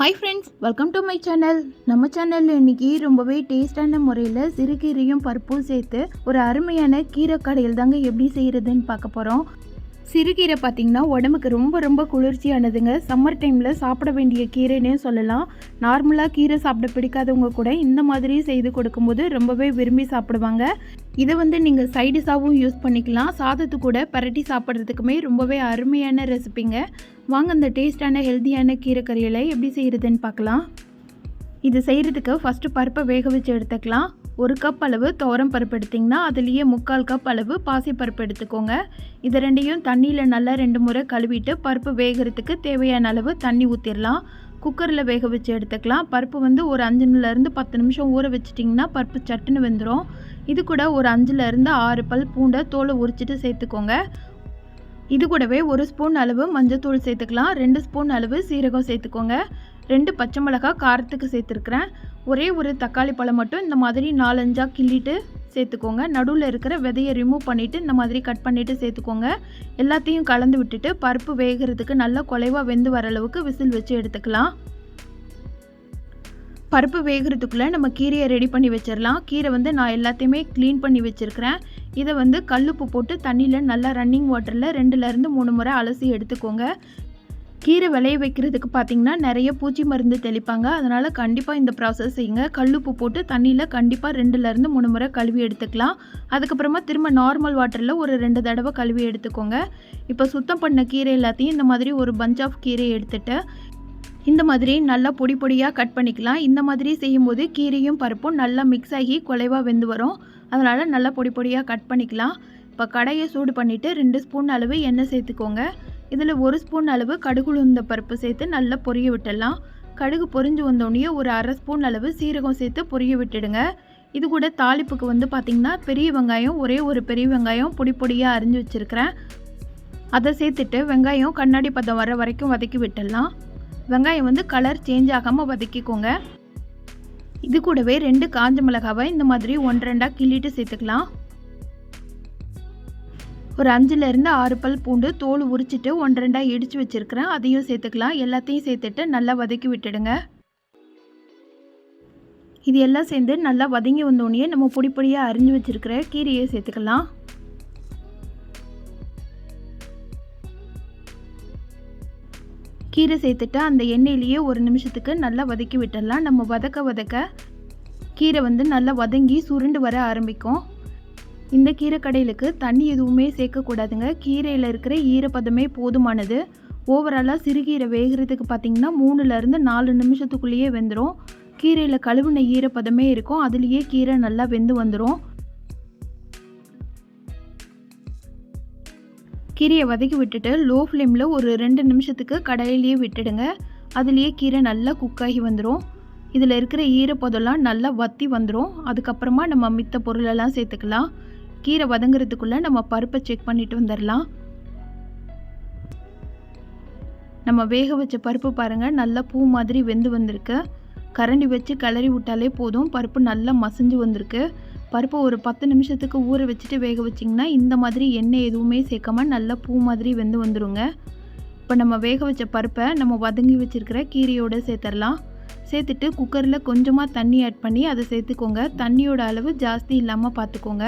Hi friends welcome to my channel நம்ம சேனலில் இன்னைக்கு ரொம்பவே டேஸ்டான முறையில் சிறுகீரையும் பருப்பும் சேர்த்து ஒரு அருமையான கீரை கடையில் தாங்க எப்படி செய்கிறதுன்னு பார்க்க போகிறோம் சிறுகீரை பார்த்திங்கன்னா உடம்புக்கு ரொம்ப ரொம்ப குளிர்ச்சியானதுங்க. சம்மர் டைமில் சாப்பிட வேண்டிய கீரைன்னே சொல்லலாம். நார்மலாக கீரை சாப்பிட பிடிக்காதவங்க கூட இந்த மாதிரி செய்து கொடுக்கும்போது ரொம்பவே விரும்பி சாப்பிடுவாங்க. இதை வந்து நீங்கள் சைடிஷாகவும் யூஸ் பண்ணிக்கலாம். சாதத்து கூட பரட்டி சாப்பிட்றதுக்குமே ரொம்பவே அருமையான ரெசிபிங்க வாங்க இந்த டேஸ்டான ஹெல்த்தியான கீரை எப்படி செய்கிறதுன்னு பார்க்கலாம். இது செய்கிறதுக்கு ஃபஸ்ட்டு பருப்பை வேக வச்சு எடுத்துக்கலாம். ஒரு கப் அளவு துவரம் பருப்பு எடுத்திங்கன்னா அதுலேயே முக்கால் கப் அளவு பாசி பருப்பு எடுத்துக்கோங்க. இது ரெண்டையும் தண்ணியில் நல்லா ரெண்டு முறை கழுவிட்டு பருப்பு வேகிறதுக்கு தேவையான அளவு தண்ணி ஊற்றிடலாம் குக்கரில் வேக வச்சு எடுத்துக்கலாம். பருப்பு வந்து ஒரு அஞ்சுலேருந்து பத்து நிமிஷம் ஊற வச்சிட்டிங்கன்னா பருப்பு சட்டுன்னு வெந்துடும் இது கூட ஒரு அஞ்சுலேருந்து ஆறு பல் பூண்டை தோலை உரிச்சிட்டு சேர்த்துக்கோங்க. இது கூடவே ஒரு ஸ்பூன் அளவு மஞ்சத்தூள் சேர்த்துக்கலாம். ரெண்டு ஸ்பூன் அளவு சீரகம் சேர்த்துக்கோங்க. ரெண்டு பச்சை மிளகாய் காரத்துக்கு சேர்த்துருக்குறேன். ஒரே ஒரு தக்காளி பழம் மட்டும் இந்த மாதிரி நாலஞ்சாக கிள்ளிட்டு சேர்த்துக்கோங்க. நடுவில் இருக்கிற விதையை ரிமூவ் பண்ணிவிட்டு இந்த மாதிரி கட் பண்ணிவிட்டு சேர்த்துக்கோங்க. எல்லாத்தையும் கலந்து விட்டுட்டு பருப்பு வேகிறதுக்கு நல்லா குலைவாக வெந்து வர அளவுக்கு விசில் வச்சு எடுத்துக்கலாம். பருப்பு வேகிறதுக்குள்ளே நம்ம கீரையை ரெடி பண்ணி வச்சிடலாம் கீரை வந்து நான் எல்லாத்தையுமே க்ளீன் பண்ணி வச்சுருக்கிறேன். இதை வந்து கல்லுப்பு போட்டு தண்ணியில் நல்லா ரன்னிங் வாட்டரில் ரெண்டுலேருந்து மூணு முறை அலசி எடுத்துக்கோங்க. கீரை விளைய வைக்கிறதுக்கு பார்த்திங்கன்னா நிறைய பூச்சி மருந்து தெளிப்பாங்க. அதனால் கண்டிப்பாக இந்த ப்ராசஸ் செய்யுங்க. கல்லுப்பு போட்டு தண்ணியில் கண்டிப்பாக ரெண்டுலேருந்து மூணு முறை கழுவி எடுத்துக்கலாம். அதுக்கப்புறமா திரும்ப நார்மல் வாட்டரில் ஒரு ரெண்டு தடவை கழுவி எடுத்துக்கோங்க. இப்போ சுத்தம் பண்ண கீரை எல்லாத்தையும் இந்த மாதிரி ஒரு பஞ்ச் ஆஃப் கீரை எடுத்துகிட்டு இந்த மாதிரி நல்லா பொடி பொடியாக கட் பண்ணிக்கலாம். இந்த மாதிரி செய்யும்போது கீரையும் பருப்பும் நல்லா மிக்ஸ் ஆகி குலைவாக வெந்து வரும். அதனால் நல்லா பொடி பொடியாக கட் பண்ணிக்கலாம். இப்போ கடையை சூடு பண்ணிவிட்டு ரெண்டு ஸ்பூன் அளவு எண்ணெய் சேர்த்துக்கோங்க. இதில் ஒரு ஸ்பூன் அளவு கடுகுளுந்த பருப்பு சேர்த்து நல்லா பொரிய விட்டுடலாம். கடுகு பொரிஞ்சு வந்தோடனே ஒரு அரை ஸ்பூன் அளவு சீரகம் சேர்த்து பொரிய விட்டுடுங்க. இது கூட தாளிப்புக்கு வந்து பார்த்திங்கன்னா பெரிய வெங்காயம் ஒரே ஒரு பெரிய வெங்காயம் பொடி பொடியாக அரிஞ்சு வச்சுருக்கிறேன். அதை சேர்த்துட்டு வெங்காயம் கண்ணாடி பதம் வர வரைக்கும் வதக்கி விட்டுடலாம். வெங்காயம் வந்து கலர் சேஞ்ச் ஆகாமல் வதக்கிக்கோங்க. இது கூடவே ரெண்டு காஞ்ச மிளகாவை இந்த மாதிரி ஒன்று ரெண்டாக கிள்ளிட்டு சேர்த்துக்கலாம். ஒரு அஞ்சுலேருந்து ஆறு பல் பூண்டு தோல் உரிச்சிட்டு ஒன்று ரெண்டாக இடித்து வச்சுருக்கிறேன். அதையும் சேர்த்துக்கலாம். எல்லாத்தையும் சேர்த்துட்டு நல்லா வதக்கி விட்டுடுங்க. இது எல்லாம் சேர்ந்து நல்லா வதங்கி வந்தோடனே நம்ம பொடி பொடியாக அரிஞ்சு வச்சுருக்கிற கீரையை சேர்த்துக்கலாம். கீரை சேர்த்துட்டு அந்த எண்ணெயிலேயே ஒரு நிமிஷத்துக்கு நல்லா வதக்கி விட்டுடலாம். நம்ம வதக்க வதக்க கீரை வந்து நல்லா வதங்கி சுருண்டு வர ஆரம்பிக்கும். இந்த கீரை கடையிலுக்கு தண்ணி எதுவுமே சேர்க்கக்கூடாதுங்க கீரையில் இருக்கிற ஈரப்பதமே போதுமானது. ஓவராலாக சிறுகீரை வேகிறதுக்கு பார்த்திங்கன்னா மூணுலேருந்து நாலு நிமிஷத்துக்குள்ளேயே வெந்துடும் கீரையில் கழுவுன ஈரப்பதமே இருக்கும். அதுலேயே கீரை நல்லா வெந்து வந்துடும் கீரையை வதக்கி விட்டுட்டு லோ ஃப்ளேமில் ஒரு ரெண்டு நிமிஷத்துக்கு கடையிலேயே விட்டுடுங்க. அதுலேயே கீரை நல்லா குக்காகி வந்துடும் இதில் இருக்கிற ஈரப்பதெல்லாம் நல்லா வத்தி வந்துடும் அதுக்கப்புறமா நம்ம மித்த பொருளெல்லாம் சேர்த்துக்கலாம். கீரை வதங்குறதுக்குள்ளே நம்ம பருப்பை செக் பண்ணிட்டு வந்துடலாம் நம்ம வேக வச்ச பருப்பு பாருங்கள் நல்லா பூ மாதிரி வெந்து வந்திருக்கு. கரண்டி வச்சு கிளறி விட்டாலே போதும். பருப்பு நல்லா மசிஞ்சு வந்திருக்கு. பருப்பை ஒரு பத்து நிமிஷத்துக்கு ஊற வச்சுட்டு வேக வச்சிங்கன்னா இந்த மாதிரி எண்ணெய் எதுவுமே சேர்க்காமல் நல்லா பூ மாதிரி வெந்து வந்துடுங்க இப்போ நம்ம வேக வச்ச பருப்பை நம்ம வதங்கி வச்சுருக்கிற கீரையோடு சேர்த்துடலாம் சேர்த்துட்டு குக்கரில் கொஞ்சமாக தண்ணி ஆட் பண்ணி அதை சேர்த்துக்கோங்க. தண்ணியோட அளவு ஜாஸ்தி இல்லாமல் பார்த்துக்கோங்க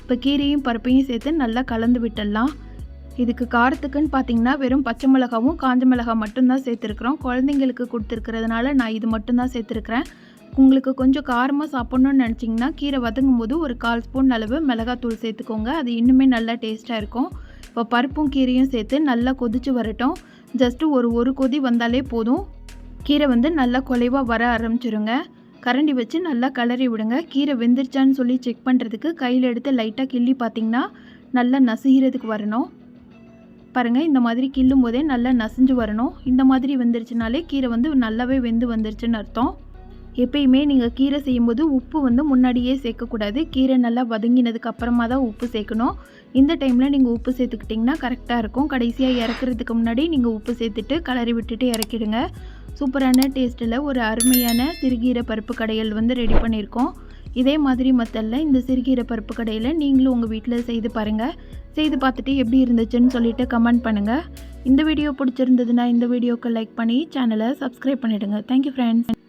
இப்போ கீரையும் பருப்பையும் சேர்த்து நல்லா கலந்து விட்டுடலாம். இதுக்கு காரத்துக்குன்னு பார்த்தீங்கன்னா வெறும் பச்சை மிளகாவும் காஞ்ச மிளகா மட்டும்தான் சேர்த்துருக்குறோம். குழந்தைங்களுக்கு கொடுத்துருக்கிறதுனால நான் இது மட்டும்தான் சேர்த்துருக்குறேன். உங்களுக்கு கொஞ்சம் காரமாக சாப்பிட்ணுன்னு நினச்சிங்கன்னா கீரை வதங்கும் போது ஒரு கால் ஸ்பூன் அளவு மிளகாத்தூள் சேர்த்துக்கோங்க. அது இன்னுமே நல்லா டேஸ்ட்டாக இருக்கும். இப்போ பருப்பும் கீரையும் சேர்த்து நல்லா கொதிச்சு வரட்டும். ஜஸ்ட்டு ஒரு ஒரு கொதி வந்தாலே போதும். கீரை வந்து நல்லா குலைவாக வர ஆரம்பிச்சிருங்க. கரண்டி வச்சு நல்லா கிளறி விடுங்க. கீரை வெந்துருச்சான்னு சொல்லி செக் பண்ணுறதுக்கு கையில் எடுத்து லைட்டாக கிள்ளி பார்த்தீங்கன்னா நல்லா நசுகிறதுக்கு வரணும். பாருங்கள் இந்த மாதிரி கிள்ளும் போதே நல்லா நசிஞ்சு வரணும். இந்த மாதிரி வெந்துருச்சுனாலே கீரை வந்து நல்லாவே வெந்து வந்துருச்சுன்னு அர்த்தம். எப்பயுமே நீங்கள் கீரை செய்யும்போது உப்பு வந்து முன்னாடியே சேர்க்கக்கூடாது. கீரை நல்லா வதங்கினதுக்கு அப்புறமா தான் உப்பு சேர்க்கணும். இந்த டைமில் நீங்கள் உப்பு சேர்த்துக்கிட்டிங்கன்னா கரெக்டாக இருக்கும். கடைசியாக இறக்குறதுக்கு முன்னாடி நீங்கள் உப்பு சேர்த்துட்டு கலரி விட்டுட்டு இறக்கிடுங்க. சூப்பரான டேஸ்ட்டில் ஒரு அருமையான சிறுகீரை பருப்பு கடையல் வந்து ரெடி பண்ணியிருக்கோம். இதே மாதிரி மத்தலில் இந்த சிறுகீரை பருப்பு கடையில் நீங்களும் உங்கள் வீட்டில் செய்து பாருங்கள் செய்து பார்த்துட்டு எப்படி இருந்துச்சுன்னு சொல்லிட்டு கமெண்ட் பண்ணுங்கள் இந்த வீடியோ பிடிச்சிருந்ததுன்னா இந்த வீடியோக்கு லைக் பண்ணி சேனலை சப்ஸ்கிரைப் பண்ணிவிடுங்க தேங்க்யூ ஃப்ரெண்ட்ஸ்.